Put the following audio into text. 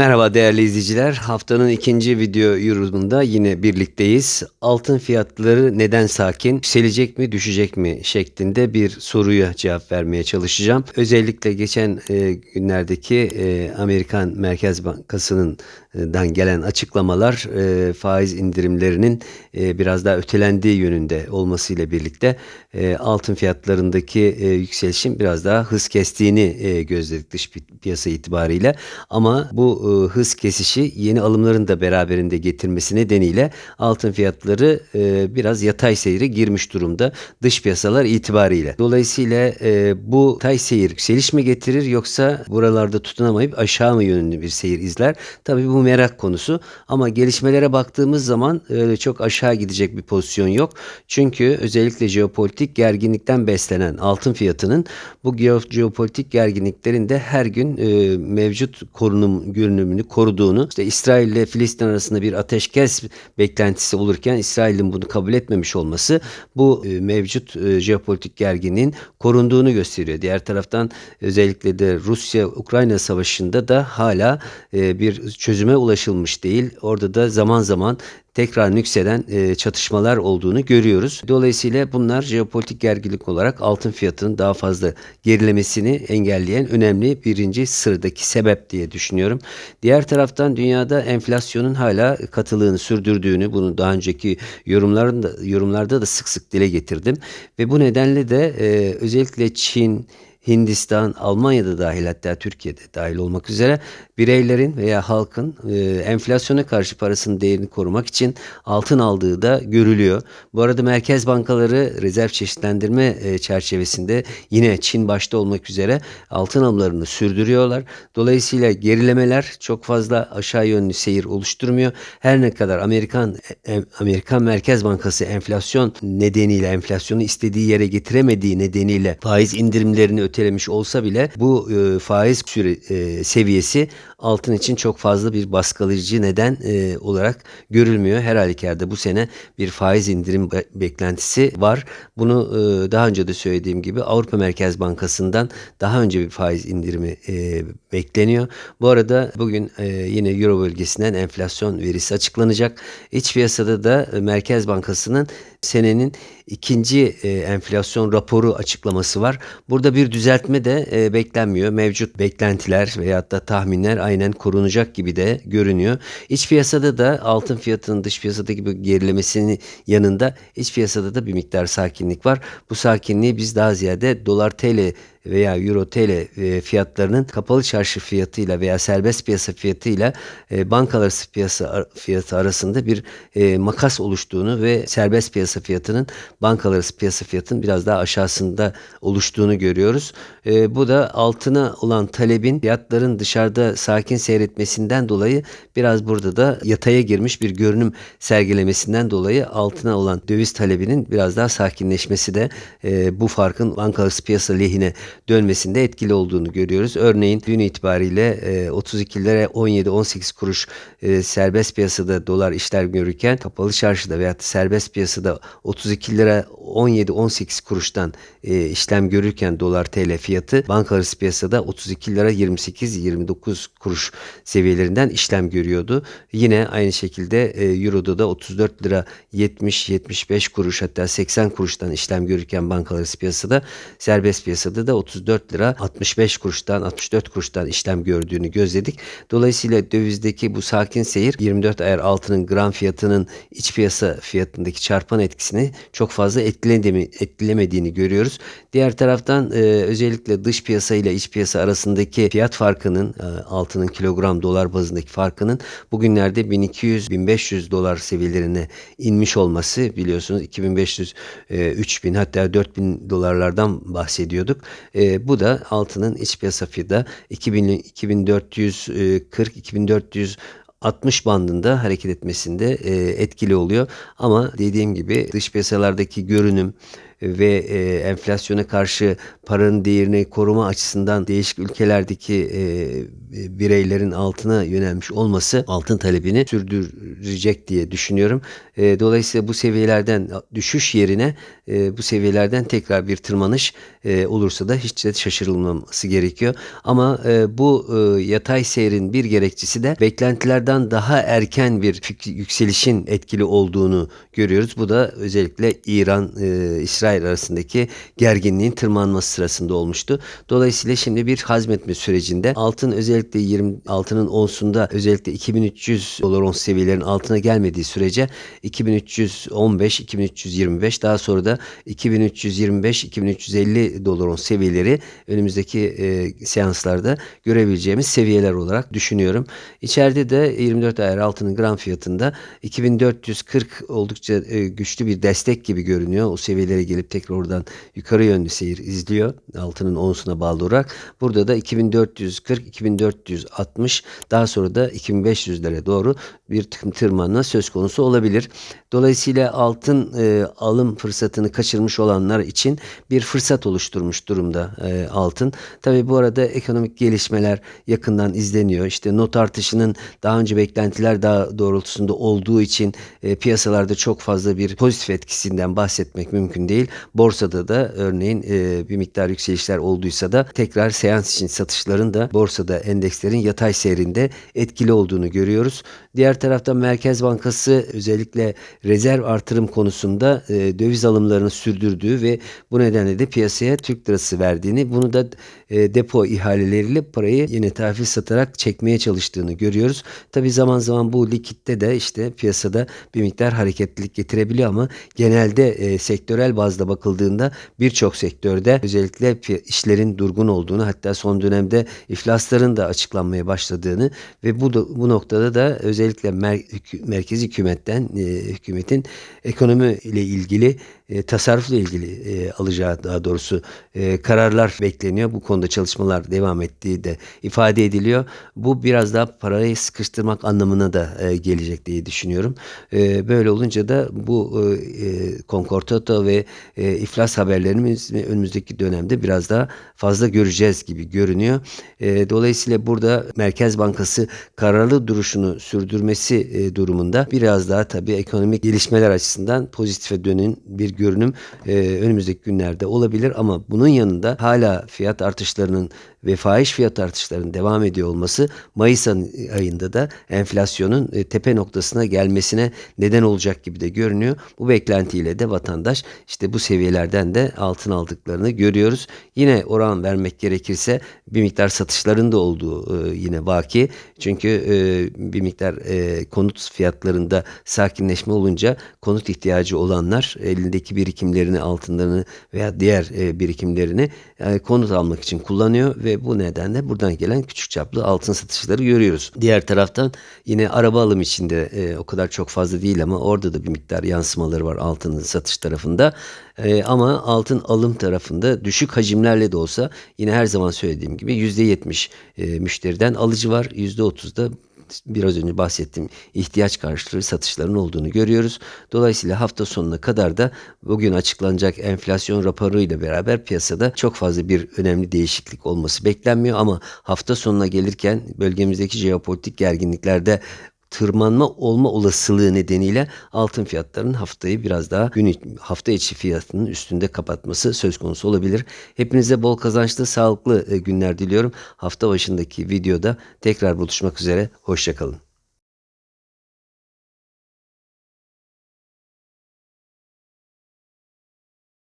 Merhaba değerli izleyiciler. Haftanın ikinci video yorumunda yine birlikteyiz. Altın fiyatları neden sakin? Yükselecek mi, düşecek mi şeklinde bir soruya cevap vermeye çalışacağım. Özellikle geçen e, günlerdeki e, Amerikan Merkez Bankası'nın dan gelen açıklamalar e, faiz indirimlerinin e, biraz daha ötelendiği yönünde olmasıyla birlikte e, altın fiyatlarındaki e, yükselişin biraz daha hız kestiğini e, gözledik dış pi- piyasa itibariyle. Ama bu e, hız kesişi yeni alımların da beraberinde getirmesi nedeniyle altın fiyatları e, biraz yatay seyre girmiş durumda dış piyasalar itibariyle. Dolayısıyla e, bu tay seyir yükseliş mi getirir yoksa buralarda tutunamayıp aşağı mı yönlü bir seyir izler? Tabii bu merak konusu ama gelişmelere baktığımız zaman öyle çok aşağı gidecek bir pozisyon yok. Çünkü özellikle jeopolitik gerginlikten beslenen altın fiyatının bu jeopolitik gerginliklerin de her gün e, mevcut korunum görünümünü koruduğunu işte İsrail ile Filistin arasında bir ateşkes beklentisi olurken İsrail'in bunu kabul etmemiş olması bu e, mevcut e, jeopolitik gerginliğin korunduğunu gösteriyor. Diğer taraftan özellikle de Rusya-Ukrayna savaşında da hala e, bir çözüme ulaşılmış değil. Orada da zaman zaman tekrar nükseden e, çatışmalar olduğunu görüyoruz. Dolayısıyla bunlar jeopolitik gerginlik olarak altın fiyatının daha fazla gerilemesini engelleyen önemli birinci sıradaki sebep diye düşünüyorum. Diğer taraftan dünyada enflasyonun hala katılığını sürdürdüğünü bunu daha önceki yorumlarında yorumlarda da sık sık dile getirdim ve bu nedenle de e, özellikle Çin Hindistan, Almanya'da dahil hatta Türkiye'de dahil olmak üzere bireylerin veya halkın e, enflasyona karşı parasının değerini korumak için altın aldığı da görülüyor. Bu arada merkez bankaları rezerv çeşitlendirme e, çerçevesinde yine Çin başta olmak üzere altın alımlarını sürdürüyorlar. Dolayısıyla gerilemeler çok fazla aşağı yönlü seyir oluşturmuyor. Her ne kadar Amerikan e, Amerikan Merkez Bankası enflasyon nedeniyle enflasyonu istediği yere getiremediği nedeniyle faiz indirimlerini ötelemiş olsa bile bu e, faiz süre, e, seviyesi altın için çok fazla bir baskılayıcı neden e, olarak görülmüyor. Her halükarda bu sene bir faiz indirim be- beklentisi var. Bunu e, daha önce de söylediğim gibi Avrupa Merkez Bankası'ndan daha önce bir faiz indirimi e, bekleniyor. Bu arada bugün e, yine Euro bölgesinden enflasyon verisi açıklanacak. İç piyasada da e, Merkez Bankası'nın senenin ikinci e, enflasyon raporu açıklaması var. Burada bir düzeltme de e, beklenmiyor. Mevcut beklentiler veyahut da tahminler aynen korunacak gibi de görünüyor. İç piyasada da altın fiyatının dış piyasadaki bu gerilemesinin yanında iç piyasada da bir miktar sakinlik var. Bu sakinliği biz daha ziyade dolar TL veya euro TL e, fiyatlarının kapalı çarşı fiyatıyla veya serbest piyasa fiyatıyla e, bankalar piyasa fiyatı arasında bir e, makas oluştuğunu ve serbest piyasa fiyatının bankalar piyasa fiyatının biraz daha aşağısında oluştuğunu görüyoruz. Bu da altına olan talebin fiyatların dışarıda sakin seyretmesinden dolayı biraz burada da yataya girmiş bir görünüm sergilemesinden dolayı altına olan döviz talebinin biraz daha sakinleşmesi de bu farkın bankalar piyasa lehine dönmesinde etkili olduğunu görüyoruz. Örneğin dün itibariyle e, 32 lira 17-18 kuruş e, serbest piyasada dolar işlem görürken kapalı çarşıda veya serbest piyasada 32 lira 17-18 kuruştan e, işlem görürken dolar TL fiyatı banka arası piyasada 32 lira 28-29 kuruş seviyelerinden işlem görüyordu. Yine aynı şekilde e, Euro'da da 34 lira 70-75 kuruş hatta 80 kuruştan işlem görürken banka arası piyasada serbest piyasada da 34 lira 65 kuruştan 64 kuruştan işlem gördüğünü gözledik. Dolayısıyla dövizdeki bu sakin seyir 24 ayar altının gram fiyatının iç piyasa fiyatındaki çarpan etkisini çok fazla etkilemediğini görüyoruz. Diğer taraftan e, özellikle dış piyasa ile iç piyasa arasındaki fiyat farkının e, altının kilogram dolar bazındaki farkının bugünlerde 1200-1500 dolar seviyelerine inmiş olması biliyorsunuz 2500 e, 3000 hatta 4000 dolarlardan bahsediyorduk. E, bu da altının iç piyasa fiyatı 2000 2440 2400 60 bandında hareket etmesinde e, etkili oluyor. Ama dediğim gibi dış piyasalardaki görünüm ve e, enflasyona karşı paranın değerini koruma açısından değişik ülkelerdeki e, e, bireylerin altına yönelmiş olması altın talebini sürdürecek diye düşünüyorum. E, dolayısıyla bu seviyelerden düşüş yerine e, bu seviyelerden tekrar bir tırmanış e, olursa da hiç de şaşırılmaması gerekiyor. Ama e, bu e, yatay seyrin bir gerekçesi de beklentilerden daha erken bir yükselişin etkili olduğunu görüyoruz. Bu da özellikle İran-İsrail arasındaki gerginliğin tırmanması sırasında olmuştu. Dolayısıyla şimdi bir hazmetme sürecinde altın özellikle 20 altının onsunda özellikle 2300 dolar ons seviyelerin altına gelmediği sürece 2315 2325 daha sonra da 2325 2350 dolar ons seviyeleri önümüzdeki e, seanslarda görebileceğimiz seviyeler olarak düşünüyorum. İçeride de 24 ayar altının gram fiyatında 2440 oldukça e, güçlü bir destek gibi görünüyor. O seviyelere gelip tekrar oradan yukarı yönlü seyir izliyor. Altının onsuna bağlı olarak. Burada da 2440 2460 daha sonra da 2500'lere doğru bir tırmanma söz konusu olabilir. Dolayısıyla altın e, alım fırsatını kaçırmış olanlar için bir fırsat oluşturmuş durumda e, altın. Tabii bu arada ekonomik gelişmeler yakından izleniyor. İşte not artışının daha önce beklentiler daha doğrultusunda olduğu için e, piyasalarda çok fazla bir pozitif etkisinden bahsetmek mümkün değil. Borsada da örneğin e, bir miktar yükselişler olduysa da tekrar seans için satışların da borsada endekslerin yatay seyrinde etkili olduğunu görüyoruz. Diğer taraftan Merkez Bankası özellikle rezerv artırım konusunda e, döviz alımlarını sürdürdüğü ve bu nedenle de piyasaya Türk lirası verdiğini bunu da e, depo ihaleleriyle parayı yine tahvil satarak çekmeye çalıştığını görüyoruz. Tabi zaman zaman bu likitte de işte piyasada bir miktar hareketlilik getirebiliyor ama genelde e, sektörel bazda bakıldığında birçok sektörde özellikle işlerin durgun olduğunu hatta son dönemde iflasların da açıklanmaya başladığını ve bu da, bu noktada da özellikle mer- merkezi hükümetten e, hükümetin ekonomi ile ilgili e, tasarrufla ilgili e, alacağı daha doğrusu e, kararlar bekleniyor. Bu konuda çalışmalar devam ettiği de ifade ediliyor. Bu biraz daha parayı sıkıştırmak anlamına da e, gelecek diye düşünüyorum. E, böyle olunca da bu e, e, konkordato ve e, iflas haberlerimiz önümüzdeki dönemde biraz daha fazla göreceğiz gibi görünüyor. E, dolayısıyla burada Merkez Bankası kararlı duruşunu sürdürmesi e, durumunda biraz daha tabii ekonomik gelişmeler açısından pozitife dönün bir görünüm e, önümüzdeki günlerde olabilir ama bunun yanında hala fiyat artışlarının ve fahiş fiyat artışlarının devam ediyor olması Mayıs ayında da enflasyonun e, tepe noktasına gelmesine neden olacak gibi de görünüyor. Bu beklentiyle de vatandaş işte bu seviyelerden de altın aldıklarını görüyoruz. Yine oran vermek gerekirse bir miktar satışların da olduğu e, yine vaki. Çünkü e, bir miktar konut fiyatlarında sakinleşme olunca konut ihtiyacı olanlar elindeki birikimlerini, altınlarını veya diğer birikimlerini konut almak için kullanıyor ve bu nedenle buradan gelen küçük çaplı altın satışları görüyoruz. Diğer taraftan yine araba alım içinde e, o kadar çok fazla değil ama orada da bir miktar yansımaları var altının satış tarafında. E, ama altın alım tarafında düşük hacimlerle de olsa yine her zaman söylediğim gibi %70 e, müşteriden alıcı var. %30'da biraz önce bahsettiğim ihtiyaç karşılığı satışların olduğunu görüyoruz. Dolayısıyla hafta sonuna kadar da bugün açıklanacak enflasyon raporuyla beraber piyasada çok fazla bir önemli değişiklik olması beklenmiyor ama hafta sonuna gelirken bölgemizdeki jeopolitik gerginliklerde tırmanma olma olasılığı nedeniyle altın fiyatlarının haftayı biraz daha gün hafta içi fiyatının üstünde kapatması söz konusu olabilir. Hepinize bol kazançlı, sağlıklı e, günler diliyorum. Hafta başındaki videoda tekrar buluşmak üzere. Hoşçakalın.